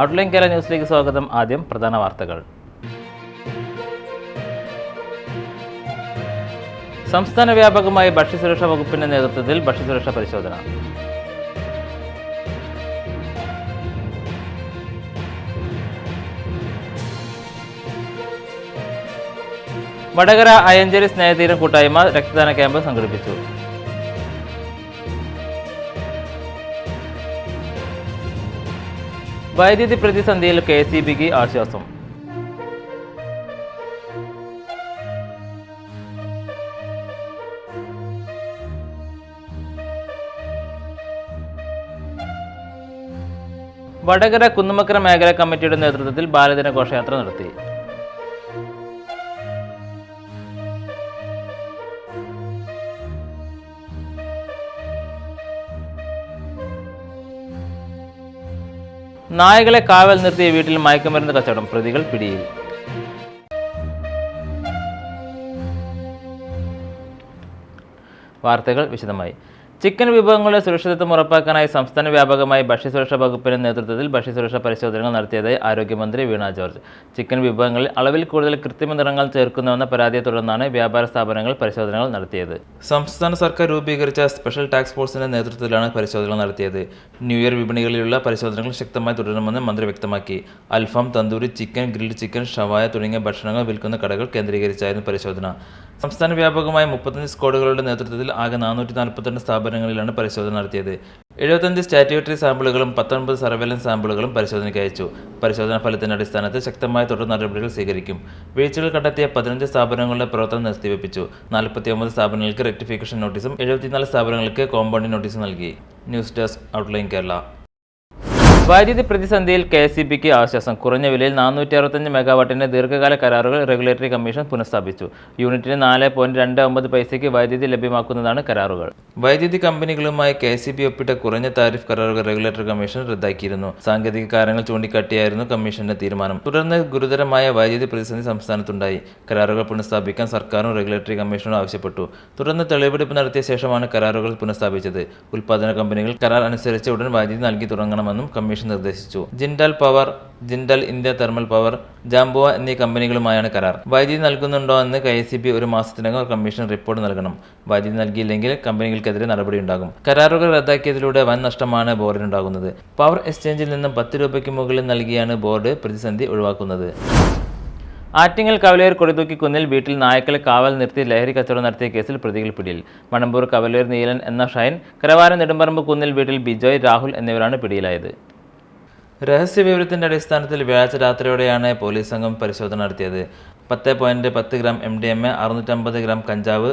Outline Kerala ന്യൂസിലേക്ക് സ്വാഗതം. ആദ്യം പ്രധാന വാർത്തകൾ. സംസ്ഥാന വ്യാപകമായി ഭക്ഷ്യസുരക്ഷാ വകുപ്പിന്റെ നേതൃത്വത്തിൽ ഭക്ഷ്യസുരക്ഷാ പരിശോധന. വടകര അയഞ്ചേരി സ്നേഹതീരം കൂട്ടായ്മ രക്തദാന ക്യാമ്പ് സംഘടിപ്പിച്ചു. വൈദ്യുതി പ്രതിസന്ധിയിൽ കെ സി ബിക്ക് ആശ്വാസം. വടകര കുന്നുമക്കര മേഖല കമ്മിറ്റിയുടെ നേതൃത്വത്തിൽ ബാലദിന ഘോഷയാത്ര നടത്തി. നായകളെ കാവൽ നിർത്തിയ വീട്ടിൽ മയക്കുമരുന്ന് കച്ചവടം പ്രതികൾ പിടിയിൽ. വാർത്തകൾ വിശദമായി. ചിക്കൻ വിഭവങ്ങളുടെ സുരക്ഷിതത്വം ഉറപ്പാക്കാനായി സംസ്ഥാന വ്യാപകമായി ഭക്ഷ്യസുരക്ഷാ വകുപ്പിന്റെ നേതൃത്വത്തിൽ ഭക്ഷ്യസുരക്ഷാ പരിശോധനകൾ നടത്തിയതായി ആരോഗ്യമന്ത്രി വീണ ജോർജ്. ചിക്കൻ വിഭവങ്ങളിൽ അളവിൽ കൂടുതൽ കൃത്രിമ നിറങ്ങൾ ചേർക്കുന്നുവെന്ന പരാതിയെ തുടർന്നാണ് വ്യാപാര സ്ഥാപനങ്ങൾ പരിശോധനകൾ നടത്തിയത്. സംസ്ഥാന സർക്കാർ രൂപീകരിച്ച സ്പെഷ്യൽ ടാസ്ക് ഫോഴ്സിന്റെ നേതൃത്വത്തിലാണ് പരിശോധനകൾ നടത്തിയത്. ന്യൂ ഇയർ വിപണികളിലുള്ള പരിശോധനകൾ ശക്തമായി തുടരുമെന്ന് മന്ത്രി വ്യക്തമാക്കി. അൽഫാം തന്തൂരി ചിക്കൻ ഗ്രിൽഡ് ചിക്കൻ ഷവായ തുടങ്ങിയ ഭക്ഷണങ്ങൾ വിൽക്കുന്ന കടകൾ കേന്ദ്രീകരിച്ചായിരുന്നു പരിശോധന. സംസ്ഥാന വ്യാപകമായി മുപ്പത്തഞ്ച് സ്ക്വാഡുകളുടെ നേതൃത്വത്തിൽ ആകെ നാനൂറ്റി നാൽപ്പത്തിരണ്ട് സ്ഥാപനങ്ങളിലാണ് പരിശോധന നടത്തിയത്. എഴുപത്തഞ്ച് സ്റ്റാറ്റ്യൂട്ടറി സാമ്പിളുകളും പത്തൊൻപത് സർവേലൻസ് സാമ്പിളുകളും പരിശോധനയ്ക്ക് അയച്ചു. പരിശോധനാ ഫലത്തിന്റെ അടിസ്ഥാനത്തിൽ ശക്തമായ തുടർ നടപടികൾ സ്വീകരിക്കും. വീഴ്ചകൾ കണ്ടെത്തിയ പതിനഞ്ച് സ്ഥാപനങ്ങളുടെ പ്രവർത്തനം നിർത്തിവെപ്പിച്ചു. നാൽപ്പത്തിയൊമ്പത് സ്ഥാപനങ്ങൾക്ക് റെക്ടിഫിക്കേഷൻ നോട്ടീസും എഴുപത്തിനാല് സ്ഥാപനങ്ങൾക്ക് കോമ്പൗണ്ടിംഗ് നോട്ടീസും നൽകി. News desk outline Kerala. വൈദ്യുതി പ്രതിസന്ധിയിൽ കെ എസ് ഇ ബിക്ക് ആശ്വാസം. കുറഞ്ഞ വിലയിൽ നാനൂറ്റി അറുപത്തഞ്ച് മെഗാവാട്ടിന്റെ ദീർഘകാല കരാറുകൾ റെഗുലേറ്ററി കമ്മീഷൻ പുനഃസ്ഥാപിച്ചു. യൂണിറ്റിന് നാല് പോയിന്റ് രണ്ട് ഒമ്പത് പൈസയ്ക്ക് വൈദ്യുതി ലഭ്യമാക്കുന്നതാണ് കരാറുകൾ. വൈദ്യുതി കമ്പനികളുമായി കെ സി ബി ഒപ്പിട്ട കുറഞ്ഞ താരിഫ് കരാറുകൾ റെഗുലേറ്ററി കമ്മീഷൻ റദ്ദാക്കിയിരുന്നു. സാങ്കേതിക കാരണങ്ങൾ ചൂണ്ടിക്കാട്ടിയായിരുന്നു കമ്മീഷന്റെ തീരുമാനം. തുടർന്ന് ഗുരുതരമായ വൈദ്യുതി പ്രതിസന്ധി സംസ്ഥാനത്തുണ്ടായി. കരാറുകൾ പുനഃസ്ഥാപിക്കാൻ സർക്കാരും റെഗുലേറ്ററി കമ്മീഷനും ആവശ്യപ്പെട്ടു. തുടർന്ന് തെളിവെടുപ്പ് നടത്തിയ ശേഷമാണ് കരാറുകൾ പുനഃസ്ഥാപിച്ചത്. ഉൽപാദന കമ്പനികൾ കരാർ അനുസരിച്ച് ഉടൻ വൈദ്യുതി നൽകി തുടങ്ങണമെന്നും കമ്മീഷൻ നിർദ്ദേശിച്ചു. Jindal power Jindal India thermal power Jhabua എന്നീ കമ്പനികളുമായാണ് കരാർ. വൈദ്യുതി നൽകുന്നുണ്ടോ എന്ന് കെ എസ് ഒരു മാസത്തിനകം കമ്മീഷൻ റിപ്പോർട്ട് നൽകണം. വൈദ്യുതി നൽകിയില്ലെങ്കിൽ കമ്പനികൾക്കെതിരെ നടപടിയുണ്ടാകും കരാറുകൾ റദ്ദാക്കിയതിലൂടെ വൻ നഷ്ടമാണ് ബോർഡിനുണ്ടാകുന്നത്. പവർ എക്സ്ചേഞ്ചിൽ നിന്നും പത്ത് രൂപയ്ക്ക് മുകളിൽ നൽകിയാണ് ബോർഡ് പ്രതിസന്ധി ഒഴിവാക്കുന്നത്. ആറ്റിങ്ങൽ കവലയൂർ കൊടിതൂക്കി കുന്നിൽ വീട്ടിൽ നായ്ക്കളെ കാവൽ നിർത്തി ലഹരി കച്ചവടം നടത്തിയ കേസിൽ പ്രതികൾ പിടിയിൽ. മണമ്പൂർ കവലയൂർ നീലൻ എന്ന ഷൈൻ കരവാരം നെടുമ്പറമ്പ് കുന്നിൽ വീട്ടിൽ ബിജോയ് രാഹുൽ എന്നിവരാണ് പിടിയിലായത്. രഹസ്യവിവരത്തിന്റെ അടിസ്ഥാനത്തിൽ വ്യാഴാഴ്ച രാത്രിയോടെയാണ് പോലീസ് സംഘം പരിശോധന നടത്തിയത്. പത്ത് പോയിന്റ് പത്ത് gram M D M A അറുന്നൂറ്റമ്പത് ഗ്രാം കഞ്ചാവ്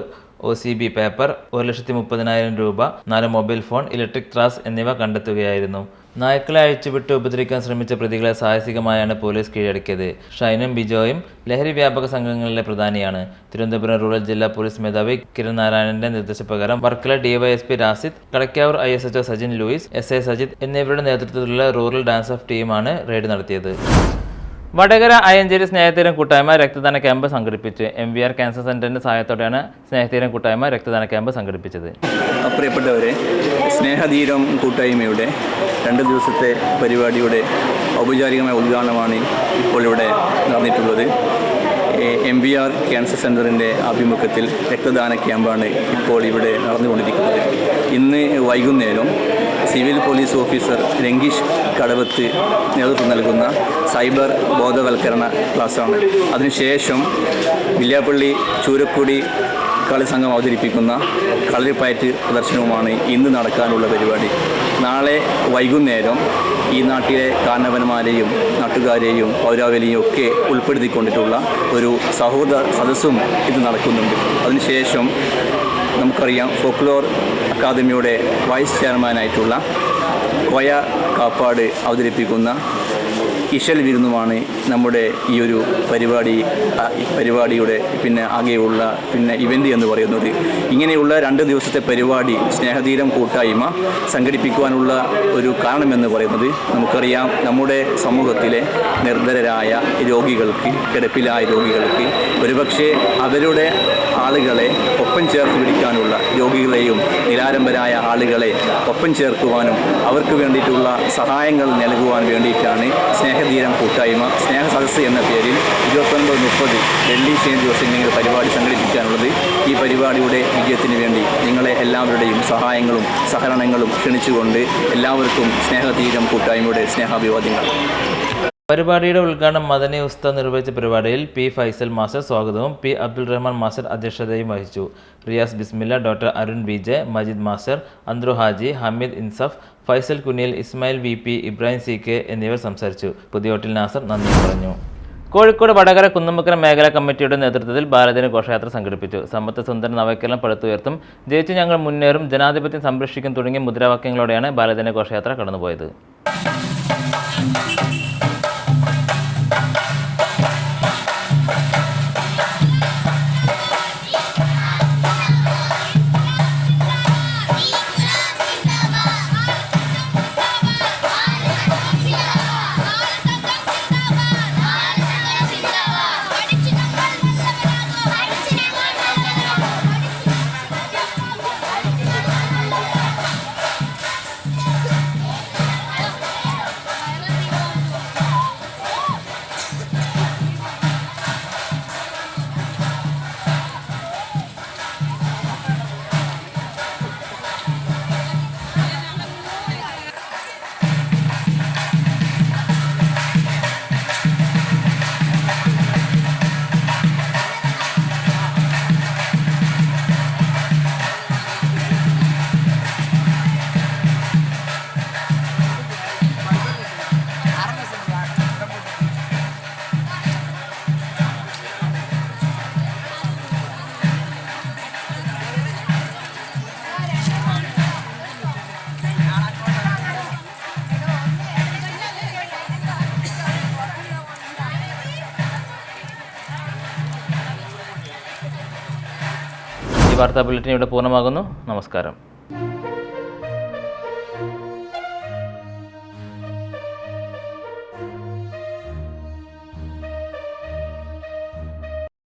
ഒ സി ബി പേപ്പർ ഒരു ലക്ഷത്തി മുപ്പതിനായിരം രൂപ നാല് മൊബൈൽ ഫോൺ ഇലക്ട്രിക് ത്രാസ് എന്നിവ കണ്ടെത്തുകയായിരുന്നു. നായ്ക്കളെ അഴിച്ചുവിട്ട് ഉപദ്രവിക്കാൻ ശ്രമിച്ച പ്രതികളെ സാഹസികമായാണ് പോലീസ് കീഴടക്കിയത്. ഷൈനും ബിജോയും ലഹരി വ്യാപക സംഘങ്ങളിലെ പ്രധാനിയാണ്. തിരുവനന്തപുരം റൂറൽ ജില്ലാ പോലീസ് മേധാവി കിരൺ നാരായണന്റെ നിർദ്ദേശപ്രകാരം Varkala DYSP Rasid Kadakkavur I S HO Sajin Louis S A Sajith എന്നിവരുടെ നേതൃത്വത്തിലുള്ള റൂറൽ ഡാൻസ് ഓഫ് ടീമാണ് റെയ്ഡ് നടത്തിയത്. വടകര അയഞ്ചേരി സ്നേഹതീരം കൂട്ടായ്മ രക്തദാന ക്യാമ്പ് സംഘടിപ്പിച്ച്. എം വി ആർ ക്യാൻസർ സെന്ററിന്റെ സഹായത്തോടെയാണ് സ്നേഹതീരം കൂട്ടായ്മ രക്തദാന ക്യാമ്പ് സംഘടിപ്പിച്ചത്. പ്രിയപ്പെട്ടവരെ സ്നേഹധീരം കൂട്ടായ്മയുടെ രണ്ട് ദിവസത്തെ പരിപാടിയുടെ ഔപചാരികമായ ഉദ്ഘാടനമാണ് ഇപ്പോൾ ഇവിടെ നടന്നിട്ടുള്ളത്. എം വി ആർ ക്യാൻസർ സെന്ററിന്റെ ആഭിമുഖ്യത്തിൽ രക്തദാന ക്യാമ്പാണ് ഇപ്പോൾ ഇവിടെ നടന്നുകൊണ്ടിരിക്കുന്നത്. ഇന്ന് വൈകുന്നേരം civil police officer Rangeesh Kadavath നേതൃത്വം നൽകുന്ന സൈബർ ബോധവൽക്കരണ ക്ലാസ്സാണ്. അതിനുശേഷം വില്യാപ്പള്ളി ചൂരക്കുടി കളി സംഘം അവതരിപ്പിക്കുന്ന കളരിപ്പയറ്റ് പ്രദർശനവുമാണ് ഇന്ന് നടക്കാനുള്ള പരിപാടി. നാളെ വൈകുന്നേരം ഈ നാട്ടിലെ കാരണവന്മാരെയും നാട്ടുകാരെയും പൗരാവലിയും ഒക്കെ ഉൾപ്പെടുത്തിക്കൊണ്ടിട്ടുള്ള ഒരു സഹോദര സദസ്സും ഇത് നടക്കുന്നുണ്ട്. അതിനുശേഷം നമുക്കറിയാം ഫോക്ലോർ അക്കാദമിയുടെ വൈസ് ചെയർമാനായിട്ടുള്ള കോയ കാപ്പാട് അവതരിപ്പിക്കുന്ന ഇശൽ വിരുന്നുമാണ് നമ്മുടെ ഈ ഒരു പരിപാടി പരിപാടിയുടെ പിന്നെ ആകെയുള്ള പിന്നെ ഇവന്റ് എന്ന് പറയുന്നത്. ഇങ്ങനെയുള്ള രണ്ട് ദിവസത്തെ പരിപാടി സ്നേഹതീരം കൂട്ടായ്മ സംഘടിപ്പിക്കുവാനുള്ള ഒരു കാരണമെന്ന് പറയുന്നത് നമുക്കറിയാം. നമ്മുടെ സമൂഹത്തിലെ നിർധരരായ രോഗികൾക്ക് കിടപ്പിലായ രോഗികൾക്ക് ഒരുപക്ഷെ അവരുടെ ആളുകളെ ഒപ്പം ചേർത്ത് പിടിക്കാനുള്ള രോഗികളെയും നിരാരംഭരായ ആളുകളെ ഒപ്പം ചേർക്കുവാനും അവർക്ക് വേണ്ടിയിട്ടുള്ള സഹായങ്ങൾ നൽകുവാൻ വേണ്ടിയിട്ടാണ് സ്നേഹതീരം കൂട്ടായ്മ സ്നേഹ സദസ്സ് എന്ന പേരിൽ ഇരുപത്തൊൻപത് മുപ്പത് ഡൽഹി ശനി നിങ്ങൾ പരിപാടി സംഘടിപ്പിക്കാനുള്ളത് ഈ പരിപാടിയുടെ വിജയത്തിന് വേണ്ടി നിങ്ങളെ എല്ലാവരുടെയും സഹായങ്ങളും സഹകരണങ്ങളും ക്ഷണിച്ചുകൊണ്ട് എല്ലാവർക്കും സ്നേഹതീരം കൂട്ടായ്മയുടെ സ്നേഹാഭിവാദ്യങ്ങൾ. പരിപാടിയുടെ ഉദ്ഘാടനം മദനി ഉസ്താദ് നിർവഹിച്ച പരിപാടിയിൽ പി ഫൈസൽ മാസ്റ്റർ സ്വാഗതവും പി അബ്ദുൾ റഹ്മാൻ മാസ്റ്റർ അധ്യക്ഷതയും വഹിച്ചു. Riyas Bismilla doctor Arun B J Majid master Andru Haji Hameed Insaf Faisal Kuniyil Ismail V P Ibrahim C K എന്നിവർ സംസാരിച്ചു. പുതിയോട്ടിൽ നാസർ നന്ദി പറഞ്ഞു. കോഴിക്കോട് വടകര കുന്നമുക്കര മേഖലാ കമ്മിറ്റിയുടെ നേതൃത്വത്തിൽ ഭാരതീയ ഘോഷയാത്ര സംഘടിപ്പിച്ചു. സമ്പത്ത് സുന്ദര നവകേരളം പടുത്തുയർത്തും ജയിച്ച് ഞങ്ങൾ മുന്നേറും ജനാധിപത്യം സംരക്ഷിക്കും തുടങ്ങിയ മുദ്രാവാക്യങ്ങളോടെയാണ് ഭാരതീയ ഘോഷയാത്ര കടന്നുപോയത്. വാർത്താ ബുള്ളറ്റിൻ ഇവിടെ പൂർണമാകുന്നു. നമസ്കാരം.